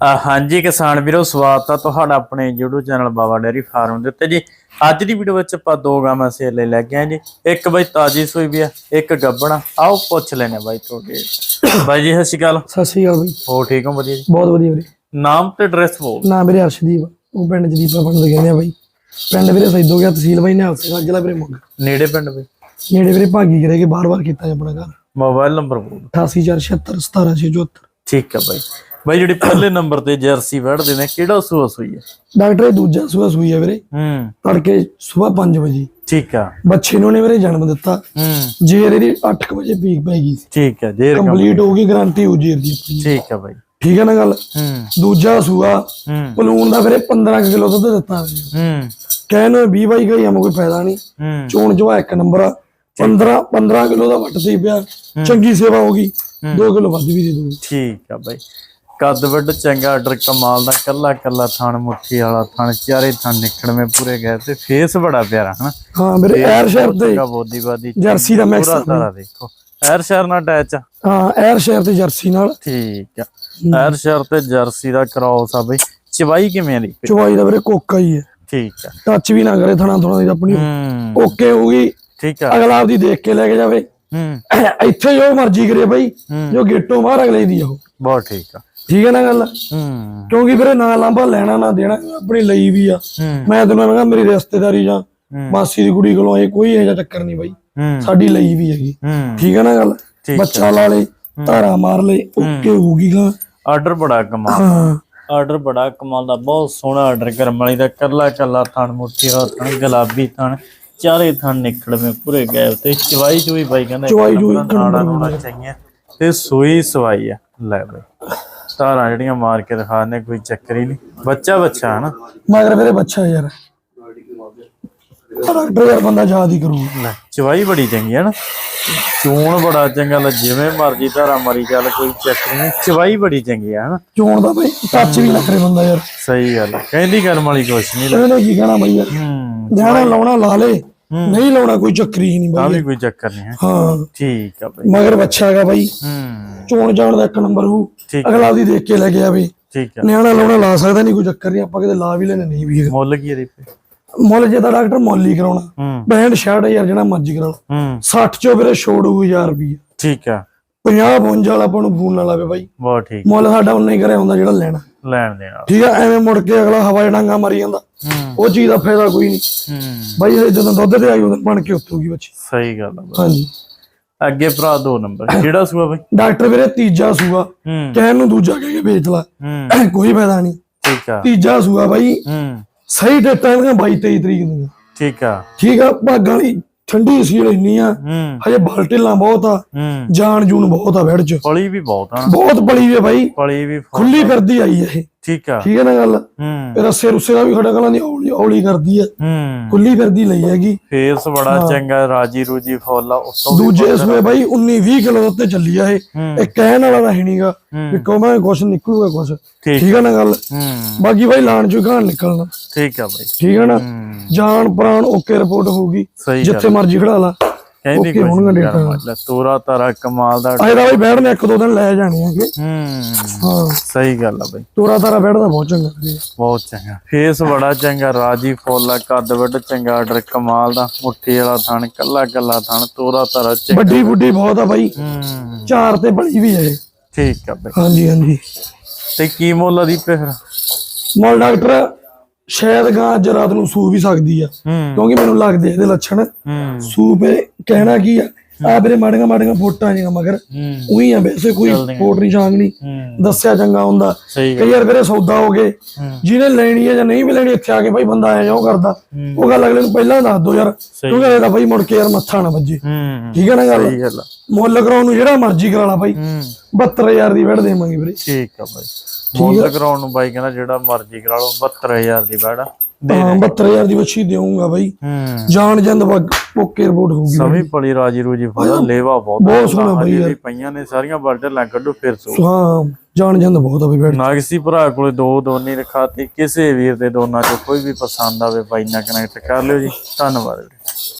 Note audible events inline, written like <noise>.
ਹਾਂਜੀ ਕਿਸਾਨ ਵੀਰੋ ਸਵਾਗਤ ਆ ਤੁਹਾਡਾ ਆਪਣੇ YouTube channel Baba dairy farm ਦੇ ਉੱਤੇ ਜੀ। ਅੱਜ ਦੀ ਵੀਡੀਓ ਵਿੱਚ ਆਪਾਂ ਦੋ ਗਾਵਾਂ ਸੇਲ ਲੈ ਕੇ ਆਏ ਜੀ। ਇੱਕ ਬਾਈ ਤਾਜੀ ਸੂਈ ਵੀ ਆ ਇੱਕ ਗੱਬਣਾ। ਆਓ ਪੁੱਛ ਲੈਣੇ ਬਾਈ ਤੁਹਾਡੇ। <coughs> ਬਾਈ ਜੀ ਸਤਿ ਸ਼੍ਰੀ ਅਕਾਲ। ਸਤਿ ਸ਼੍ਰੀ ਅਕਾਲ ਬਈ। ਹੋ ਠੀਕ ਹੋ? ਵਧੀਆ ਜੀ। ਬਹੁਤ ਵਧੀਆ ਵੀਰੇ। ਨਾਮ ਤੇ ਐਡਰੈਸ ਬੋਲ। ਨਾਮ ਵੀਰੇ ਅਰਸ਼ਦੀਪ ਉਹ ਪਿੰਡ ਜਦੀਪਾ ਪਿੰਡ ਦੇ ਕਹਿੰਦੇ ਆ ਬਈ। ਪਿੰਡ ਵੀਰੇ ਸੈਦੋ ਗਿਆ ਤਹਿਸੀਲ ਬਾਈ ਨਿਹਾਲ ਸਿੰਘ ਜ਼ਿਲ੍ਹਾ ਵੀਰੇ ਮੋਗਾ। ਨੇੜੇ ਪਿੰਡ ਬਈ ਨੇੜੇ ਵੀਰੇ ਭਾਗੀ ਕਰੇ ਕੇ ਬਾਰ-ਬਾਰ ਕੀਤਾ ਆਪਣਾ ਘਰ। ਮੋਬਾਈਲ ਨੰਬਰ ਬੋਲ। 8846 17674 ਠੀਕ ਆ ਬਾਈ। ਬਾਈ ਜਿਹੜੀ ਪਹਿਲੇ ਨੰਬਰ ਤੇ ਜਰਸੀ ਵੜਦੇ ਨੇ ਕਿਹੜਾ ਸੂਆ ਸੂਈ ਹੈ? ਡਾਕਟਰ ਇਹ ਦੂਜਾ ਸੂਆ ਸੂਈ ਹੈ ਵੀਰੇ। ਹੂੰ। ਤੜਕੇ ਸਵੇਰ 5 ਵਜੇ। ਠੀਕ ਆ। ਬੱਚੇ ਨੂੰ ਨੇ ਵੀਰੇ ਜਨਮ ਦਿੱਤਾ। ਹੂੰ। ਜੇਰ ਇਹਦੀ 8 ਵਜੇ ਪੀਕ ਪੈ ਗਈ ਸੀ। ਠੀਕ ਆ ਜੇਰ ਕੰਪਲੀਟ ਹੋ ਗਈ ਗਾਰੰਟੀ ਹੋ ਜੇਰ ਦੀ। ਠੀਕ ਆ ਬਾਈ। ਠੀਕ ਹੈ ਨਾ ਗੱਲ? ਹੂੰ। ਦੂਜਾ ਸੂਆ ਪਲੂਨ ਦਾ ਵੀਰੇ 15 ਕਿਲੋ ਦੁੱਧ ਦਿੱਤਾ ਹੂੰ। ਕਹਿਣ ਨੂੰ 20 ਬਾਈ ਗਈ ਕੋਈ ਫਾਇਦਾ ਨਹੀਂ। ਚੋਣ ਜਵਾ ਇੱਕ ਨੰਬਰ ਆ। 15 15 ਕਿਲੋ ਦਾ ਵੱਟ ਤੇ ਪਿਆ। ਚੰਗੀ ਸੇਵਾ ਹੋ ਗਈ। 2 ਕਿਲੋ ਵੱਧ ਵੀ ਦੇ ਦੂੰਗੀ ਠੀਕ ਆ ਬਾਈ। ਕੱਦ ਵੱਡ ਚੰਗਾ ਆਰਡਰ ਕਮਾਲ ਦਾ ਕੱਲਾ ਕੱਲਾ ਥਣ ਮੁੱਠੀ ਵਾਲਾ ਥਣ ਚਾਰੇ ਥਣ ਨਿਕੜਵੇਂ ਪੂਰੇ ਗਏ ਤੇ ਫੇਸ ਬੜਾ ਪਿਆਰਾ ਹਨਾ? ਹਾਂ ਮੇਰੇ ਐਰ ਸ਼ਹਿਰ ਕਾ ਬੋਦੀ ਬਾਦੀ ਜਰਸੀ ਦਾ ਮਿਕਸ ਪੂਰਾ ਸਾਰਾ ਦੇਖੋ। ਐਰ ਸ਼ਹਿਰ ਨਾਲ ਅਟੈਚ ਆ। ਹਾਂ ਐਰ ਸ਼ਹਿਰ ਤੇ ਜਰਸੀ ਨਾਲ। ਠੀਕ ਆ। ਐਰ ਸ਼ਹਿਰ ਤੇ ਜਰਸੀ ਦਾ ਕ੍ਰਾਸ ਆ ਬਈ। ਚਵਾਈ ਕਿਵੇਂ ਆ ਦੀ ਚਵਾਈ ਦਾ ਵੀਰੇ ਕੋਕਾ ਹੀ ਹੈ। ਠੀਕ ਆ। ਟੱਚ ਵੀ ਨਾ ਕਰੇ ਥਣਾ ਥਣਾ ਦੀ ਆਪਣੀ। ਹੂੰ। ਓਕੇ ਹੋਊਗੀ ਠੀਕ ਆ। ਅਗਲਾ ਆਪਦੀ ਦੇਖ ਕੇ ਲੈ ਕੇ ਜਾਵੇ। ਹੂੰ। ਇੱਥੇ ਜੋ ਮਰਜ਼ੀ ਕਰੇ ਬਈ। ਹੂੰ। ਜੋ ਗੇਟੋਂ ਬਾਹਰ ਅਗਲੇ ਦੀ ਆ ਉਹ। ਬਹੁਤ ਠੀਕ ਆ। ਠੀਕ ਹੈ ਨਾ ਗੱਲ? ਹੂੰ। ਕਿਉਂਕਿ ਵੀਰੇ ਨਾ ਲਾਂਭਾ ਲੈਣਾ ਨਾ ਦੇਣਾ ਆਪਣੀ ਲਈ ਵੀ ਆ। ਮੈਂ ਤੈਨੂੰ ਮੈਂ ਕਿਹਾ ਮੇਰੀ ਰਿਸ਼ਤੇਦਾਰੀ ਜਾਂ। ਮਾਸੀ ਦੀ ਕੁੜੀ ਕੋਲੋਂ ਇਹ ਕੋਈ ਇਹੋ ਜਿਹਾ ਚੱਕਰ ਨਹੀਂ ਬਾਈ। ਸਾਡੀ ਲਈ ਵੀ ਹੈਗੀ। ਠੀਕ ਹੈ ਨਾ ਗੱਲ? ਬੱਚਾ ਲਾ ਲੇ ਧਾਰਾ ਮਾਰ ਲੇ ਓਕੇ ਹੋਊਗੀ ਗਾ। ਆਰਡਰ ਬੜਾ ਕਮਾਲ। ਆਰਡਰ ਬੜਾ ਕਮਾਲ ਦਾ ਬਹੁਤ ਸੋਹਣਾ ਆਰਡਰ ਕਰਮ ਵਾਲੀ ਦਾ। ਕੱਲਾ ਕੱਲਾ ਥਣ ਮੁੱਠੀ ਥਣ ਗੁਲਾਬੀ ਥਣ ਚਾਰੇ ਥਣ ਨਿਕਲਵੇਂ ਪੂਰੇ ਗਏ ਉਤੇ ਚਵਾਈ ਚੂਈ ਬਾਈ ਕਹਿੰਦਾ ਚਵਾਈ ਚੂਈ ਹੋਣਾ ਚਾਹੀਏ। ਤੇ ਸੂਈ ਸਵਾਈ ਆ। ਲੈ ਬਾਈ। ਤਾਰਾਂ ਜਿਹੜੀਆਂ ਮਾਰ ਕੇ ਦਿਖਾ ਕੋਈ ਚੱਕਰ ਹੀ ਨਹੀਂ। ਬੱਚਾ ਬੱਚਾ ਹਨਾ ਮਗਰ ਮੇਰੇ ਬੱਚਾ ਯਾਰ। ਡਾਕਟਰ ਯਾਰ ਬੰਦਾ ਯਾਦ ਹੀ ਕਰੂ ਲੈ ਚਵਾਈ ਬੜੀ ਚੰਗੀ ਹੈ ਨਾ। ਚੂਣ ਬੜਾ ਚੰਗਾ ਲੈ ਜਿਵੇਂ ਮਰਜ਼ੀ ਧਾਰਾ ਮਾਰੀ ਚੱਲ ਕੋਈ ਚੱਕਰ ਨਹੀਂ। ਚਵਾਈ ਬੜੀ ਚੰਗੀ ਆ ਹਨਾ ਚੋਣ ਦਾ ਬਈ ਟੱਚ ਵੀ ਕਰੇ ਬੰਦਾ ਯਾਰ। ਸਹੀ ਗੱਲ। ਕਹਿੰਦੀ ਕਰਮ ਵਾਲੀ ਕੁਛ ਨਹੀਂ ਇਹਨੇ ਕੀ ਕਹਿਣਾ ਬਈ ਯਾਰ। ਹੂੰ ਜਾਣਾ ਲਾਉਣਾ ਲਾ ਲੇ। ਨਹੀਂ ਲਾਉਣਾ ਕੋਈ ਚੱਕਰੀ ਨਹੀਂ ਬਈ। ਕੋਈ ਚੱਕਰ ਨਹੀਂ ਹੈ। ਹਾਂ। ਠੀਕ ਆ ਬਾਈ। ਮਗਰ ਬੱਚਾ ਹੈਗਾ ਬਾਈ। ਹੂੰ। ਚੋਣ ਜਾਣ ਦਾ ਇੱਕ ਨੰਬਰ ਠੀਕ ਅਗਲਾ ਉਹਦੀ ਦੇਖ ਕੇ ਲੈ ਕੇ ਆਵੇ। ਠੀਕ ਆ ਨਿਆਣਾ ਲਾਉਣਾ ਲਾ ਸਕਦਾ ਨਹੀਂ ਕੋਈ ਚੱਕਰ ਨਹੀਂ ਆਪਾਂ ਕਿਤੇ ਲਾ ਵੀ ਲੈਣੇ ਨਹੀਂ ਵੀ। ਮੁੱਲ ਕੀ ਇਹਦੇ ਤੇ ਮੁੱਲ ਜੇ ਤਾਂ ਡਾਕਟਰ ਮੁੱਲ ਹੀ ਕਰਾਉਣਾ। ਹੂੰ। 65 60 ਯਾਰ ਜਿਹੜਾ ਮਰਜ਼ੀ ਕਰਾ ਲਓ ਹੂੰ। 60 ਚੋਂ ਵੀਰੇ ਛੋੜ ਹੋਊ 1000 ਰੁਪਏ ਠੀਕ ਆ 50 55 ਵਾਲਾ ਆਪਾਂ ਨੂੰ ਫੋਨ ਲਾਵੇ ਬਾਈ। ਬਹੁਤ ਠੀਕ। ਮੁੱਲ ਸਾਡਾ ਉਨਾ ਹੀ ਕਰਿਆ ਹੁੰਦਾ ਜਿਹੜਾ ਲੈਣਾ। ਲੈਣ ਦੇਣਾ ਠੀਕ ਆ ਐਵੇਂ ਮੁੜ ਕੇ ਅਗਲਾ ਹਵਾ ਡਾਂਗਾ ਮਾਰੀ ਜਾਂਦਾ। ਹੂੰ। ਉਹ ਚੀਜ਼ ਦਾ ਫਾਇਦਾ ਕੋਈ ਨਹੀਂ ਹੂੰ। ਬਾਈ ਇਹ ਜਦੋਂ ਦੁੱਧ ਤੇ ਆਈ ਉਦੋਂ ਬਣ ਕੇ ਉੱਤੂਗੀ ਬੱਚੀ। ਸਹੀ ਗੱਲ ਆ। ਹਾਂਜੀ। ਅੱਗੇ ਭਰਾ ਦੋ ਨੰਬਰ। ਕਿਹੜਾ ਸੂਆ ਬਾਈ? ਡਾਕਟਰ ਵੀਰੇ ਤੀਜਾ ਸੂਆ। ਕਹਿਣ ਨੂੰ ਦੂਜਾ ਕਹਿ ਕੇ ਵੇਚ ਲਾ। <coughs> ਕੋਈ ਫਾਇਦਾ ਨਹੀਂ। ਠੀਕ ਆ। ਤੀਜਾ ਸੂਆ ਬਾਈ ਸਹੀ ਡੇਟਾਂ ਦੀਆਂ 22 23 ਤਰੀਕ ਦੀਆਂ। ਠੀਕ ਆ। ਠੀਕ ਆ ਭਾਗਾਂ ਵਾਲੀ ਠੰਡੀ ਸੀਲ ਇੰਨੀ ਆ। ਹਜੇ ਬਲਟੇਲਾਂ ਬਹੁਤ ਆ। ਜਾਨ ਜੂਨ ਬਹੁਤ ਆ ਵੜ ਚ। ਪਲੀ ਵੀ ਬਹੁਤ ਆ। ਬਹੁਤ ਬੜੀ ਵੇ ਬਾਈ। ਪਲੀ ਵੀ ਖੁੱਲੀ ਫਿਰਦੀ ਆਈ ਇਹ। ਠੀਕ ਆ। ਠੀਕ ਹੈ ਨਾ ਗੱਲ? ਹੂੰ। ਰੱਸੇ ਰੁੱਸੇ ਦਾ ਵੀ ਖੜਾ ਕਲਾਂ ਦੀ ਔਲੀ ਔਲੀ ਕਰਦੀ ਹੂੰ। ਖੁੱਲੀ ਫਿਰਦੀ ਲਈ ਹੈਗੀ। ਫੇਸ ਬੜਾ ਚੰਗਾ ਰਾਜੀ ਰੂਜੀ ਫੁੱਲ ਉਤੋਂ ਦੂਜੇ ਸੂਏ ਬਾਈ 19 20 ਕਿਲੋ ਉੱਤੇ ਚੱਲੀ ਆ ਇਹ। ਹੂੰ। ਇਹ ਕਹਿਣ ਵਾਲਾ ਤਾਂ ਹੈ ਨਹੀਂਗਾ ਹੂੰ। ਵੀ ਕਹਾਂ ਕੁਛ ਨਿਕਲੂਗਾ ਕੁਛ। ਠੀਕ ਹੈ ਨਾ ਗੱਲ? ਹੂੰ। ਬਾਕੀ ਬਾਈ ਲਾਣ ਚੋਂ ਘਾਣ ਨਿਕਲਣਾ। ਠੀਕ ਆ ਬਾਈ। ਠੀਕ ਹੈ ਨਾ? ਹੂੰ। ਜਾਨ ਪ੍ਰਾਣ ਓਕੇ ਰਿਪੋਰਟ ਹੋਊਗੀ। ਜਿੱਥੇ ਮਰਜ਼ੀ ਖੜਾ ਲਾ। ਕਹਿੰਦੀ ਓਕੇ ਹੋਣਗੇ ਡੇਟਾ ਲੈ ਤੋਰਾ ਤਾਰਾ ਕਮਾਲ ਦਾ ਅਜੇ ਤਾਂ ਬਾਈ ਬੈਠ ਇੱਕ ਦੋ ਦਿਨ ਲੈ ਜਾਣੇ ਹੈਗੇ। ਹੂੰ ਹਾਂ। ਸਹੀ ਗੱਲ ਆ ਬਾਈ। ਤੋਰਾ ਤਾਰਾ ਬੈਠਦਾ ਬਹੁਤ ਚੰਗਾ। ਬਹੁਤ ਚੰਗਾ। ਫੇਸ ਬੜਾ ਚੰਗਾ ਰਾਜੀ ਫੁੱਲ ਕੱਦ ਵੱਡ ਚੰਗਾ ਆਰਡਰ ਕਮਾਲ ਦਾ। ਮੁੱਠੀ ਵਾਲਾ ਥਣ ਕੱਲਾ ਕੱਲਾ ਥਣ ਤੋਰਾ ਤਾਰਾ ਚੰਗਾ। ਵੱਡੀ ਬੁੱਢੀ ਬਹੁਤ ਆ ਬਾਈ। ਹੂੰ। ਚਾਰ ਤੇ ਬੜੀ ਵੀ ਹੈ। ਠੀਕ ਆ ਬਾਈ। ਹਾਂਜੀ ਹਾਂਜੀ। ਤੇ ਕੀ ਮੁੱਲ ਦੀ ਫਿਰ? ਮੋਲ ਡਾਕਟਰ ਸ਼ਾਇਦ ਗਾਂ ਅੱਜ ਰਾਤ ਨੂੰ ਸੂ ਵੀ ਸਕਦੀ ਆ। ਕਿਉਂਕਿ ਮੈਨੂੰ ਲੱਗਦੇ ਇਹਦੇ ਲੱਛਣ। ਸੂਪ ਇਹ ਕਹਿਣਾ ਕੀ ਆ? ਆ ਵੀਰੇ ਮਾੜੀਆਂ ਮਾੜੀਆਂ ਫੋਟਾਂ ਜਿਹੀਆਂ ਮਗਰ ਉਹੀ ਆ ਵੈਸੇ ਕੋਈ ਫੋਟ ਨਹੀਂ ਜਾਂਗ ਨਹੀਂ ਦੱਸਿਆ ਚੰਗਾ ਹੁੰਦਾ। ਕਈ ਵਾਰ ਵੀਰੇ ਸੌਦਾ ਹੋ ਗਏ। ਜਿਹਨੇ ਲੈਣੀ ਹੈ ਜਾਂ ਨਹੀਂ ਵੀ ਲੈਣੀ ਇੱਥੇ ਆ ਕੇ ਭਾਈ ਬੰਦਾ ਆਇਆ ਉਹ ਕਰਦਾ। ਉਹ ਗੱਲ ਅਗਲੇ ਨੂੰ ਪਹਿਲਾਂ ਦੱਸ ਦੋ ਯਾਰ। ਕਿਉਂਕਿ ਇਹਦਾ ਭਾਈ ਮੁੜ ਕੇ ਯਾਰ ਮੱਥਾ ਨਾ ਵੱਜੇ। ਠੀਕ ਹੈ ਨਾ ਗੱਲ? ਮੁੱਲ ਕਰਾਉਣ ਨੂੰ ਜਿਹੜਾ ਮਰਜ਼ੀ ਕਰਾ ਲਾ ਭਾਈ ਹੂੰ। 72000 ਦੀ ਵੜ ਦੇਵਾਂਗੇ ਵੀਰੇ। ਠੀਕ ਆ ਬਾਈ। ਮੁੱਲ ਕਰਾਉਣ ਨੂੰ ਬਾਈ ਕਹਿੰਦਾ ਜਿਹੜਾ ਮਰਜ਼ੀ ਕਰਾ ਲਓ 72000 ਦੀ ਦੇ ਹਾਂ 72000 ਦੀ। ਵੱਛੀ ਦੇਵਾਂਗਾ ਭਾਈ ਜਾਣ ਜੰਦ ਵਗ ਓਕੇ ਰਿਪੋਰਟ ਹੋਊਗੀ ਸਮੀ ਪਲੀ ਰਾਜੀ ਰੂਜੀ ਫੁੱਲ ਲੇਵਾ ਬਹੁਤ ਬਹੁਤ ਸੋਹਣਾ ਬਾਈ ਪਈਆਂ ਨੇ ਸਾਰੀਆਂ ਬਲਟਰ ਲੈ ਕੱਢੋ ਫਿਰ ਸੋ। ਹਾਂ ਜਾਣ ਜੰਦ ਬਹੁਤ ਆ ਬਈ ਬੈਠ। ਨਾਗਸੀ ਭਰਾ ਕੋਲੇ ਦੋ ਦੋਨੀ ਰਖਾਤੀ। ਕਿਸੇ ਵੀਰ ਦੇ ਦੋਨਾਂ ਚੋਂ ਕੋਈ ਵੀ ਪਸੰਦ ਆਵੇ ਬਾਈ ਨਾਲ ਕਨੈਕਟ ਕਰ ਲਿਓ ਜੀ। ਧੰਨਵਾਦ